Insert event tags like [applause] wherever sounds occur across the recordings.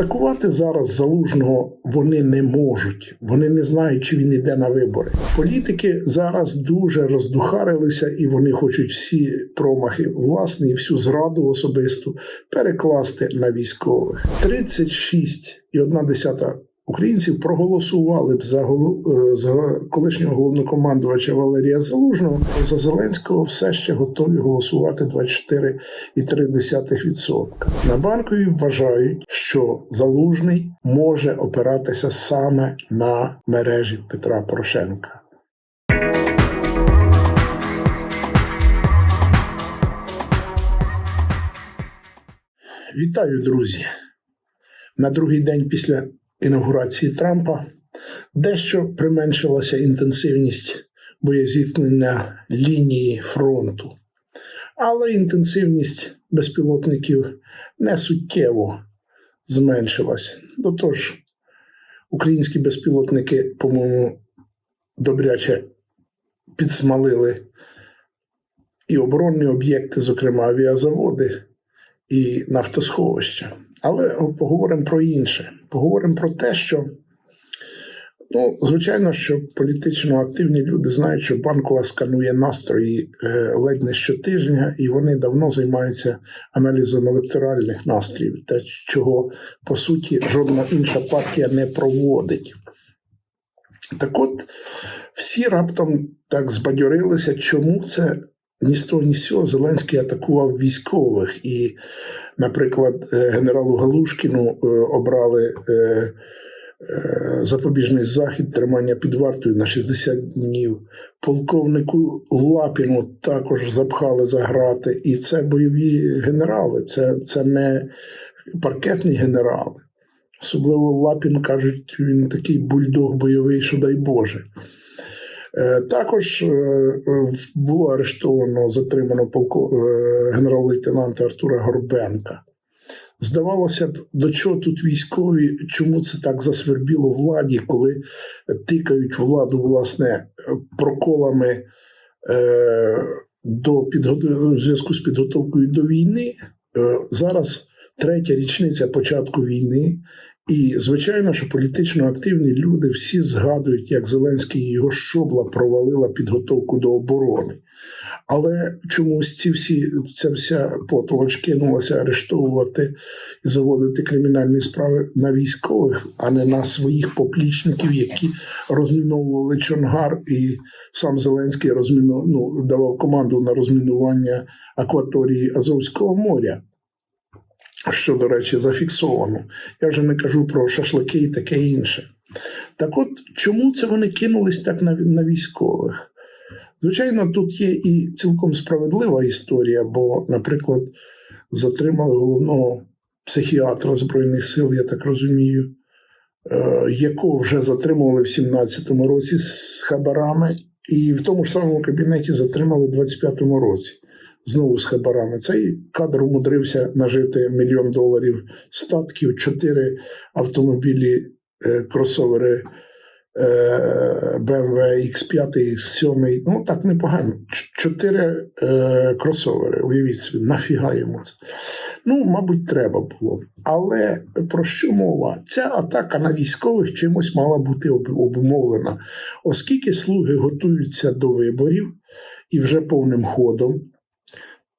Атакувати зараз залужного вони не можуть. Вони не знають, чи він іде на вибори. Політики зараз дуже роздухарилися, і вони хочуть всі промахи власні, всю зраду особисту перекласти на військових. 36,1 українців проголосували б за, е, за колишнього головнокомандувача Валерія Залужного. За Зеленського все ще готові голосувати 24,3%. На банкові вважають, що Залужний може опиратися саме на мережі Петра Порошенка. Вітаю, друзі! На другий день після інаугурації Трампа дещо применшилася інтенсивність боєзіткнення лінії фронту, але інтенсивність безпілотників не суттєво зменшилась. До того ж, українські безпілотники, по-моєму, добряче підсмалили і оборонні об'єкти, зокрема авіазаводи і нафтосховища. Але поговоримо про інше. Поговоримо про те, що, ну, звичайно, що політично активні люди знають, що банкова сканує настрої е, ледь не щотижня, і вони давно займаються аналізом електоральних настроїв, те, чого по суті жодна інша партія не проводить. Так от, всі раптом так збадьорилися, чому це ні з того, ні з цього Зеленський атакував військових. І, наприклад, е, генералу Галушкіну е, обрали е, запобіжний захід тримання під вартою на 60 днів. Полковнику Лапіну також запхали за грати. І це бойові генерали, це, це не паркетні генерали. Особливо Лапін кажуть, він такий бульдог бойовий, що дай Боже. Е, Також е, було арештовано, затримано полко... е, генерал-лейтенанта Артура Горбенка. Здавалося б, до чого тут військові, чому це так засвербіло владі, коли тикають владу власне проколами до в зв'язку з підготовкою до війни. Зараз третя річниця початку війни. І, звичайно, що політично активні люди всі згадують, як Зеленський і його шобла провалила підготовку до оборони. Але чомусь ці всі, ця вся потолоч кинулася арештовувати і заводити кримінальні справи на військових, а не на своїх поплічників, які розміновували Чонгар, і сам Зеленський розміну, ну, давав команду на розмінування акваторії Азовського моря що, до речі, зафіксовано. Я вже не кажу про шашлики і таке інше. Так от, чому це вони кинулись так на, на військових? Звичайно, тут є і цілком справедлива історія, бо, наприклад, затримали головного психіатра Збройних сил, я так розумію, е, якого вже затримували в 17-му році з хабарами, і в тому ж самому кабінеті затримали в 25-му році знову з хабарами. Цей кадр умудрився нажити мільйон доларів статків, чотири автомобілі, е, кросовери BMW X5, X7. Ну так непогано. Чотири е, кросовери. Уявіть собі, нафіга йому це. Ну, мабуть, треба було. Але про що мова? Ця атака на військових чимось мала бути обумовлена, оскільки слуги готуються до виборів і вже повним ходом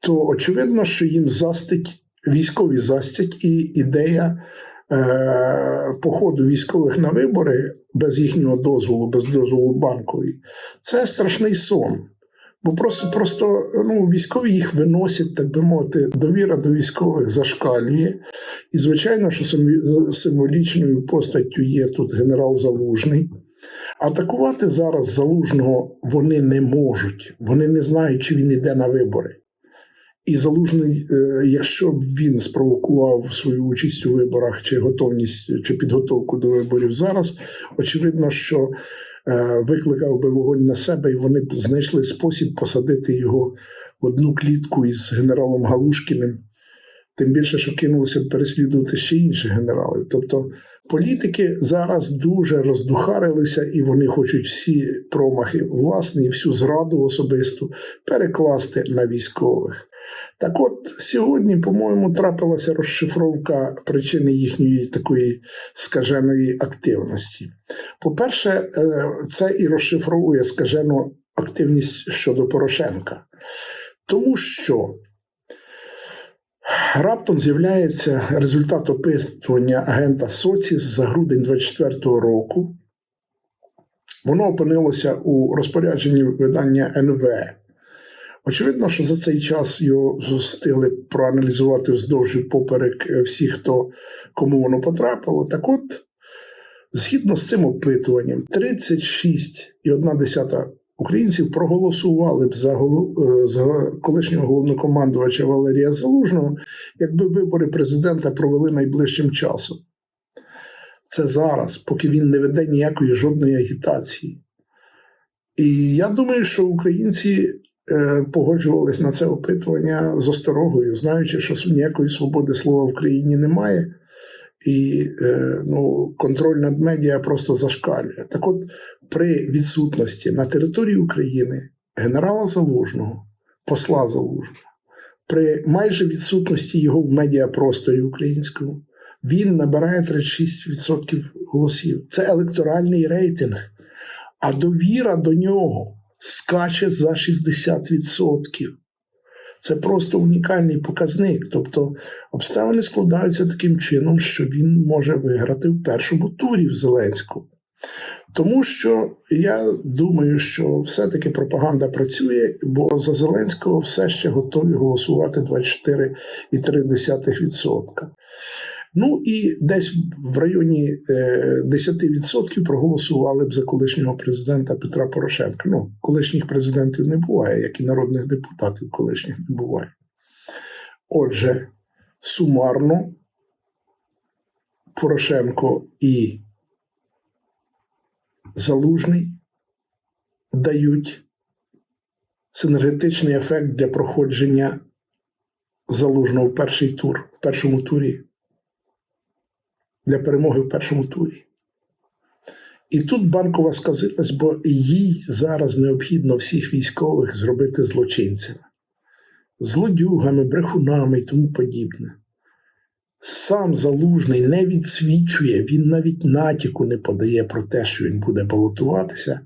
то очевидно, що їм застить військові застять, і ідея е, походу військових на вибори без їхнього дозволу, без дозволу банкової, це страшний сон. Бо просто просто ну, військові їх виносять, так би мовити, довіра до військових зашкалює. І, звичайно, що символічною постаттю є тут генерал Залужний. Атакувати зараз залужного вони не можуть. Вони не знають, чи він йде на вибори. І залужний, е, якщо б він спровокував свою участь у виборах чи готовність чи підготовку до виборів зараз, очевидно, що е, викликав би вогонь на себе, і вони б знайшли спосіб посадити його в одну клітку із генералом Галушкіним. Тим більше, що кинулося б переслідувати ще інших генералів. Тобто політики зараз дуже роздухарилися, і вони хочуть всі промахи власні, і всю зраду особисту перекласти на військових. Так от сьогодні, по-моєму, трапилася розшифровка причини їхньої такої скаженої активності. По-перше, е, це і розшифровує скажену активність щодо Порошенка, тому що раптом з'являється результат опитування агента Соціс за грудень 24-го року. Воно опинилося у розпорядженні видання НВ. Очевидно, що за цей час його встигли проаналізувати вздовж і поперек е, всі, хто кому воно потрапило. Так от, згідно з цим опитуванням, 36,1 українців проголосували б за, е, за колишнього головнокомандувача Валерія Залужного, якби вибори президента провели найближчим часом. Це зараз, поки він не веде ніякої жодної агітації. І я думаю, що українці погоджувались на це опитування з осторогою, знаючи, що ніякої свободи слова в країні немає, і е, ну, контроль над медіа просто зашкалює. Так от, при відсутності на території України генерала Залужного, посла Залужного, при майже відсутності його в медіапросторі українському, він набирає 36% голосів. Це електоральний рейтинг, а довіра до нього скаче за 60%. Це просто унікальний показник. Тобто обставини складаються таким чином, що він може виграти в першому турі в Зеленського. Тому що я думаю, що все-таки пропаганда працює, бо за Зеленського все ще готові голосувати 24,3%. Ну і десь в районі е, 10% проголосували б за колишнього президента Петра Порошенка. Ну, колишніх президентів не буває, як і народних депутатів колишніх не буває. Отже, сумарно Порошенко і Залужний дають синергетичний ефект для проходження залужного в перший тур, в першому турі для перемоги в першому турі. І тут банкова сказилась, бо їй зараз необхідно всіх військових зробити злочинцями, злодюгами, брехунами і тому подібне. Сам залужний не відсвічує, він навіть натяку не подає про те, що він буде балотуватися.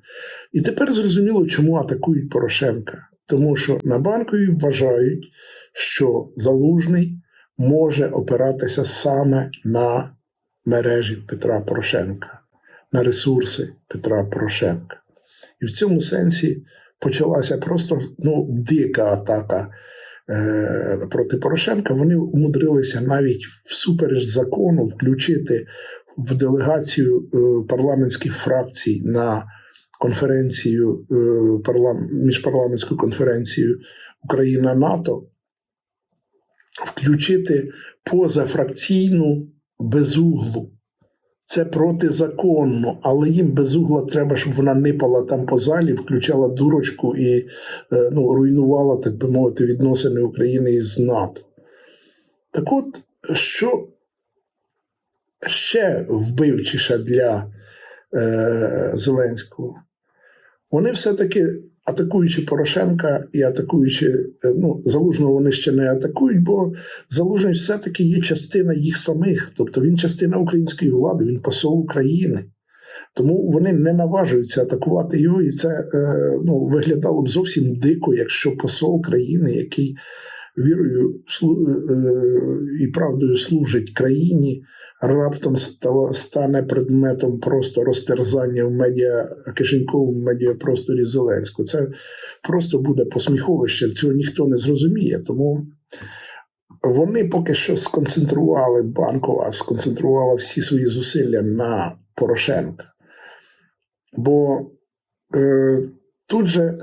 І тепер зрозуміло, чому атакують Порошенка. Тому що на банкові вважають, що залужний може опиратися саме на мережі Петра Порошенка, на ресурси Петра Порошенка. І в цьому сенсі почалася просто ну, дика атака е, проти Порошенка. Вони умудрилися навіть всупереч закону включити в делегацію е, парламентських фракцій на конференцію, е, парлам, міжпарламентську конференцію Україна НАТО, включити позафракційну безуглу. Це протизаконно, але їм безугла треба, щоб вона нипала там по залі, включала дурочку і е, ну, руйнувала, так би мовити, відносини України із НАТО. Так от, що ще вбивчіше для е, Зеленського? Вони все-таки атакуючи Порошенка і атакуючи е, ну, Залужного, вони ще не атакують, бо Залужний все-таки є частина їх самих, тобто він частина української влади, він посол України. Тому вони не наважуються атакувати його, і це е, ну, виглядало б зовсім дико, якщо посол країни, який вірою е, і правдою служить країні, раптом стане предметом просто розтерзання в медіа кишеньковому медіапросторі Зеленського. Це просто буде посміховище, цього ніхто не зрозуміє. Тому вони поки що сконцентрували банкова, сконцентрувала всі свої зусилля на Порошенка. Бо е, тут же е,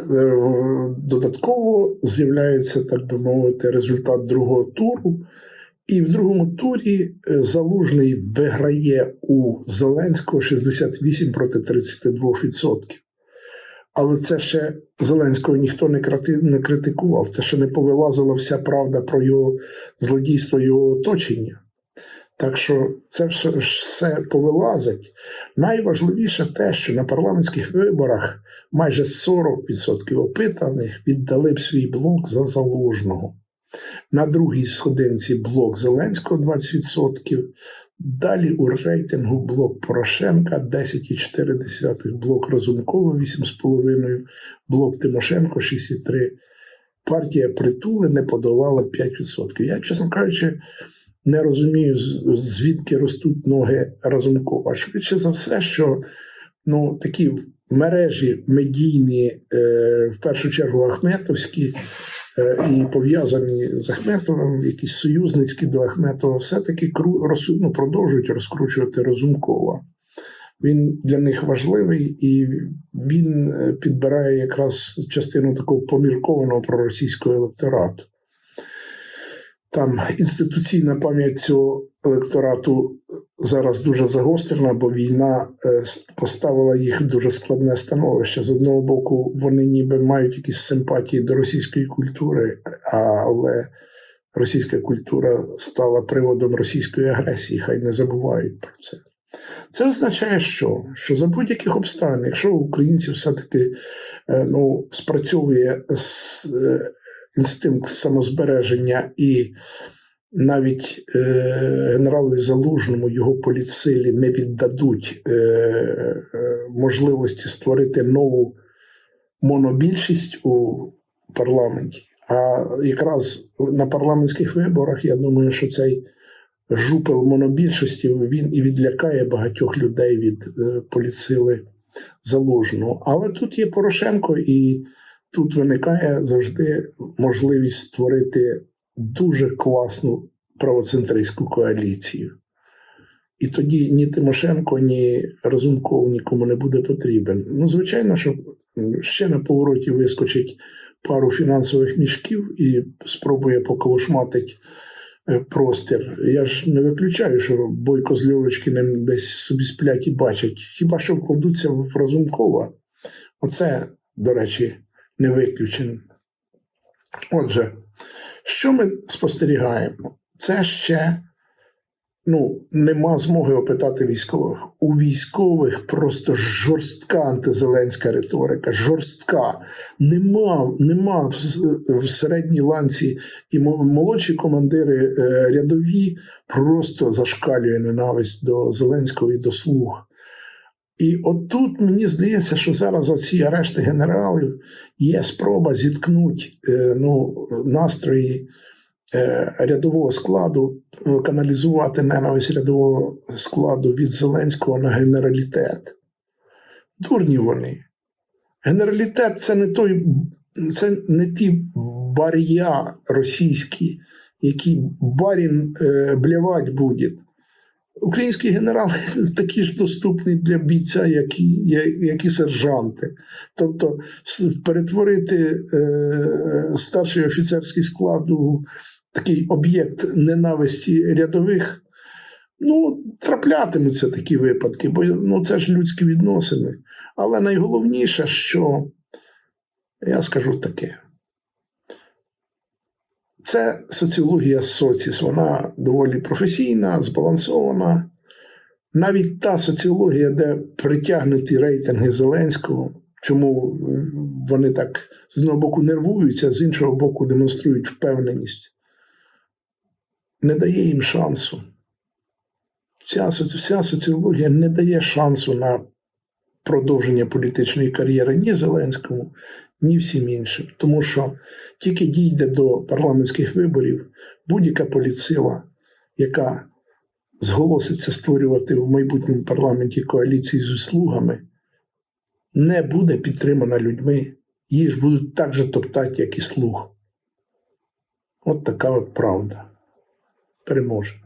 додатково з'являється, так би мовити, результат другого туру. І в другому турі е, Залужний виграє у Зеленського 68 проти 32%. Але це ще Зеленського ніхто не критикував. Це ще не повилазила вся правда про його злодійство, його оточення. Так що це все, все повилазить. Найважливіше те, що на парламентських виборах майже 40% опитаних віддали б свій блок за залужного. На другій сходинці блок Зеленського 20%. Далі у рейтингу блок Порошенка 10,4, блок Разумкова 8,5, блок Тимошенко 6,3. Партія притули не подолала 5%. Я, чесно кажучи, не розумію, звідки ростуть ноги Разумкова. Швидше за все, що ну, такі мережі медійні, е, в першу чергу Ахметовські, і пов'язані з Ахметовим, якісь союзницькі до Ахметова, все-таки ну, продовжують розкручувати Розумкова. Він для них важливий і він е, підбирає якраз частину такого поміркованого проросійського електорату. Там інституційна пам'ять цього електорату зараз дуже загострена, бо війна е, поставила їх в дуже складне становище. З одного боку, вони ніби мають якісь симпатії до російської культури, але російська культура стала приводом російської агресії, хай не забувають про це. Це означає, що? Що за будь-яких обставин, якщо українців все-таки е, ну, спрацьовує е, інстинкт самозбереження і навіть е, генералові Залужному його політсилі не віддадуть е, е, можливості створити нову монобільшість у парламенті. А якраз на парламентських виборах я думаю, що цей жупел монобільшості він і відлякає багатьох людей від е, політсили залужного. Але тут є Порошенко, і тут виникає завжди можливість створити дуже класну правоцентристську коаліцію. І тоді ні Тимошенко, ні Разумков нікому не буде потрібен. Ну, звичайно, що ще на повороті вискочить пару фінансових мішків і спробує поколошматить е, простір. Я ж не виключаю, що Бойко з Льовочкиним десь собі сплять і бачать. Хіба що вкладуться в Разумкова? Оце, до речі, не виключено. Отже, що ми спостерігаємо? Це ще ну, нема змоги опитати військових. У військових просто жорстка антизеленська риторика, жорстка. Нема, нема в, в середній ланці і молодші командири е, рядові просто зашкалює ненависть до Зеленського і до слуг. І отут мені здається, що зараз оці арешти генералів є спроба зіткнути е, ну, настрої е, рядового складу, е, каналізувати ненависть рядового складу від Зеленського на генералітет. Дурні вони. Генералітет це не той, це не ті бар'я російські, які барін блявать буде. Українські генерали [laughs] такі ж доступні для бійця, як і, як і сержанти. Тобто перетворити е, старший офіцерський склад у такий об'єкт ненависті рядових. Ну, траплятимуться такі випадки, бо ну, це ж людські відносини. Але найголовніше, що я скажу таке. Це соціологія соціс, вона доволі професійна, збалансована. Навіть та соціологія, де притягнуті рейтинги Зеленського, чому вони так з одного боку нервуються, з іншого боку демонструють впевненість, не дає їм шансу. Соці- вся соціологія не дає шансу на продовження політичної кар'єри ні Зеленському, ні всім іншим. Тому що тільки дійде до парламентських виборів будь-яка політсила, яка зголоситься створювати в майбутньому парламенті коаліції з услугами, не буде підтримана людьми. Її ж будуть так же топтати, як і слуг. От така от правда. Переможе.